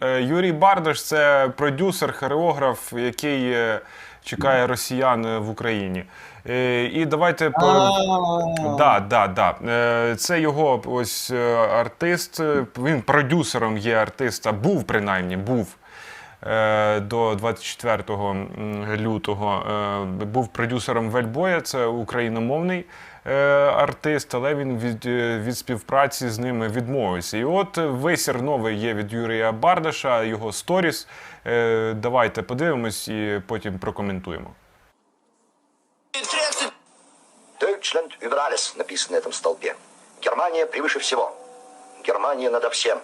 Е, Юрій Бардаш це продюсер, хореограф, який е, чекає росіян е, в Україні. І давайте по. Да, да, да. Це його ось артист. Він продюсером є артиста. Був принаймні, був. Е, До 24 лютого е, був продюсером Вельбоя, це україномовний е, артист, але він від, від співпраці з ними відмовився. І от висір новий є від Юрія Бардаша, його сторіс. Давайте подивимось і потім прокоментуємо. 30 Deutschland über alles написано на этом столбе. Германия превыше всего. Германия надо всем.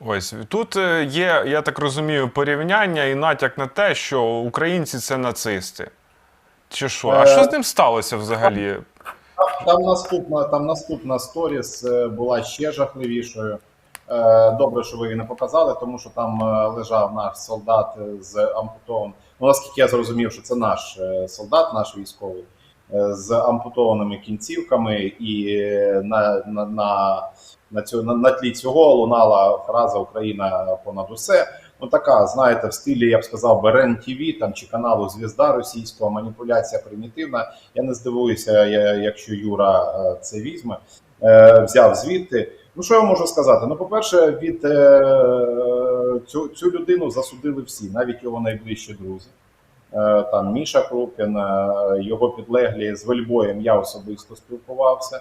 Ось тут е, є, я так розумію, порівняння і натяк на те, що українці це нацисти. Чи що? А що з ним сталося взагалі? Там наступна, там наступна сторіс е, була ще жахливішою. Е, Добре, що ви її не показали, тому що там е, лежав наш солдат е, з ампутованим. Ну, наскільки я зрозумів, що це наш е, солдат, наш військовий, е, з ампутованими кінцівками, і е, на, на, на, на, цю, на, на тлі цього лунала фраза Україна понад усе. Ну така, знаєте, в стилі, я б сказав, би рен ТВ там чи каналу Звізда російського, маніпуляція примітивна. Я не здивуюся, якщо Юра е, це візьме, е, взяв звідти. Ну що я можу сказати? Ну, по-перше, від е, цю, цю людину засудили всі, навіть його найближчі друзі. Там Міша Крупін, його підлеглі з Вельбоєм я особисто спілкувався.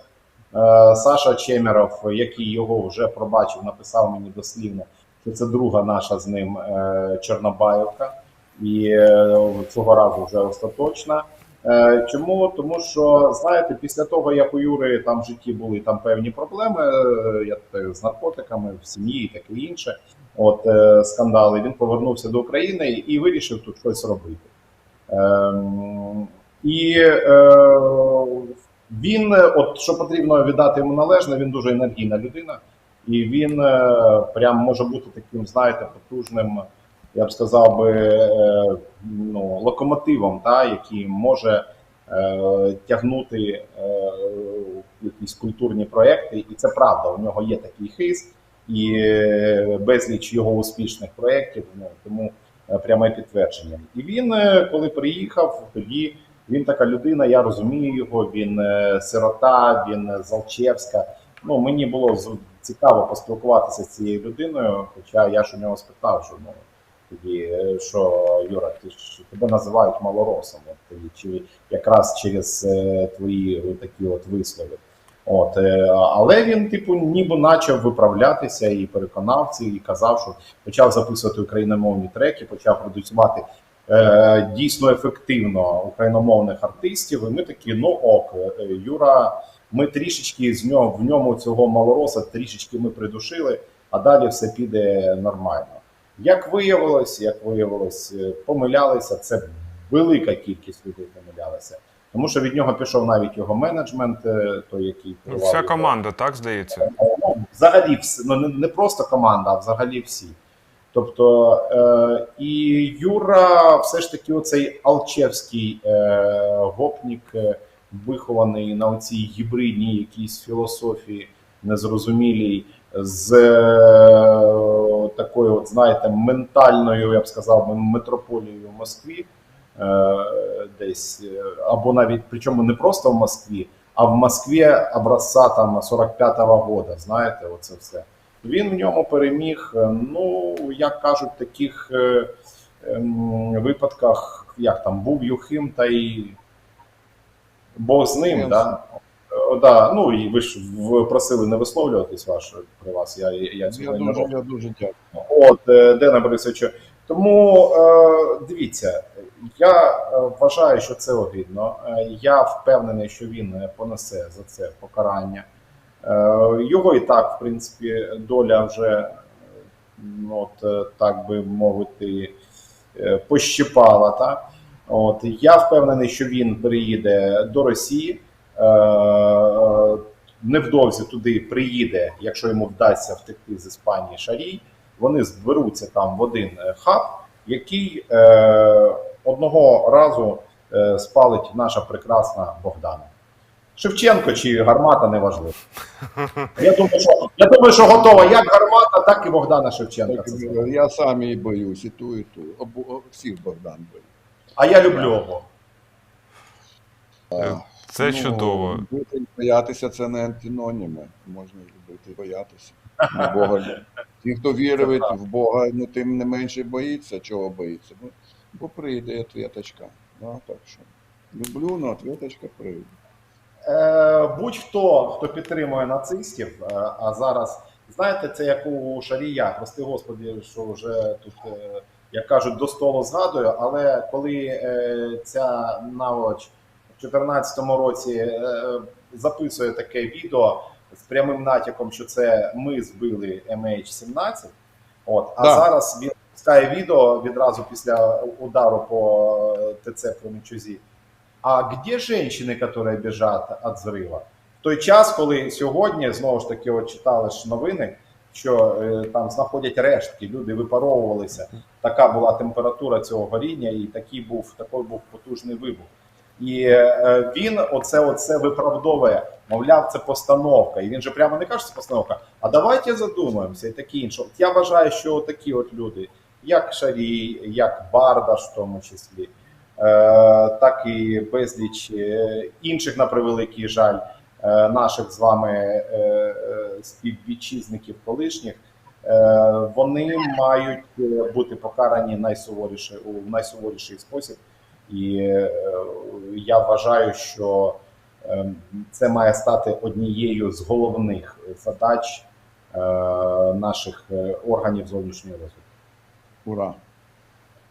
Е, Саша Чемеров, який його вже пробачив, написав мені дослівно, що це друга наша з ним е, Чорнобаївка, і е, цього разу вже остаточна. Чому? Тому що знаєте, після того як у Юри там в житті були там певні проблеми, я з наркотиками в сім'ї і таке інше. От скандали. Він повернувся до України і вирішив тут щось робити. Ем, і е, він, е, от що потрібно віддати йому належне, він дуже енергійна людина, і він е, прям може бути таким, знаєте, потужним, я б сказав би, е, ну, локомотивом, та, який може е, тягнути е, якісь культурні проекти, і це правда. У нього є такий хист, і безліч його успішних проєктів. Ну, тому пряме підтвердження. І він, коли приїхав, тоді він така людина, я розумію його. Він е, сирота, він з Алчевська. Ну мені було цікаво поспілкуватися з цією людиною. Хоча я ж у нього спитав, що ну тоді, е, що Юра, ти ж тебе називають малоросом, от, чи якраз через е, твої такі от вислови. От, е, але він, типу, ніби почав виправлятися і переконав ці, і казав, що почав записувати україномовні треки, почав продюсувати е, дійсно ефективно україномовних артистів. І ми такі, ну ок, е, Юра, ми трішечки з нього в ньому цього малороса, трішечки ми придушили, а далі все піде нормально. Як виявилось, як виявилось, е, помилялися. Це велика кількість людей помилялися. Тому що від нього пішов навіть його менеджмент, той, який керував Вся команда, так здається? Ну, взагалі, вс- ну не, не просто команда, а взагалі всі. Тобто, е, і Юра, все ж таки, оцей Алчевський е, гопнік, е, вихований на оцій гібридній якійсь філософії незрозумілій, з е, такою, от, знаєте, ментальною, я б сказав, метрополією в Москві, е, десь, е, або навіть причому не просто в Москві, а в Москві образца там 45-го года, знаєте, оце все. Він в ньому переміг, е, ну, як кажуть, в таких е, ем, випадках, як там був Юхим, та й Бог з ним, да? О, да, ну і ви ж просили не висловлюватись ваш при вас. Я, я Я цього не дуже, роблю. я дуже дякую. От, е, Дена Борисовичу. Тому е, дивіться, я е, вважаю, що це огидно. Я впевнений, що він понесе за це покарання. Е, Його і так, в принципі, доля вже, от, е, так би мовити, е, пощипала. Та? От, я впевнений, що він приїде до Росії. Невдовзі туди приїде, якщо йому вдасться втекти з Іспанії Шарій. вони зберуться там в один хаб, який е, одного разу е, спалить наша прекрасна Богдана. Шевченко чи гармата неважливо. Я думаю, що, я думаю, що готова як гармата, так і Богдана Шевченка. Так, я сам її боюсь, і ту, і ту. Обу, всіх Богдан боюсь. А я люблю його. Е, Це чудово. Любити і боятися це не антиноніми. Можна і любити і боятися. Бога. Ті, хто вірить в Бога, ну тим не менше боїться. Чого боїться? Ну, бо прийде ответочка. Да, так що. Люблю, але ответочка прийде. Е, будь-хто, хто підтримує нацистів, е, а зараз, знаєте, це як у Шарія, прости господи, що вже тут, е, як кажуть, до столу згадую, але коли ця наволоч в 2014 році записує таке відео з прямим натяком, що це ми збили MH17, от, а Так. зараз він пускає відео відразу після удару по ТЦ Кременчузі. А где женщини, которые біжать від взрива? В той час, коли сьогодні знову ж таки от читали ж новини, що е, там знаходять рештки, люди випаровувалися. Така була температура цього горіння, і такий був такий був потужний вибух. І е, він оце оце виправдовує. Мовляв, це постановка. І він же прямо не каже, що це постановка. А давайте задумаємося і таке інше. От я вважаю, що такі от люди, як Шарій, як Бардаш, в тому числі, е, так і безліч е, інших, на превеликий жаль, е, наших з вами е, е, співвітчизників колишніх, е, вони мають е, бути покарані найсуворіше у найсуворіший спосіб. І е, я вважаю, що е, це має стати однією з головних задач е, наших е, органів зовнішньої розвитку. Ура!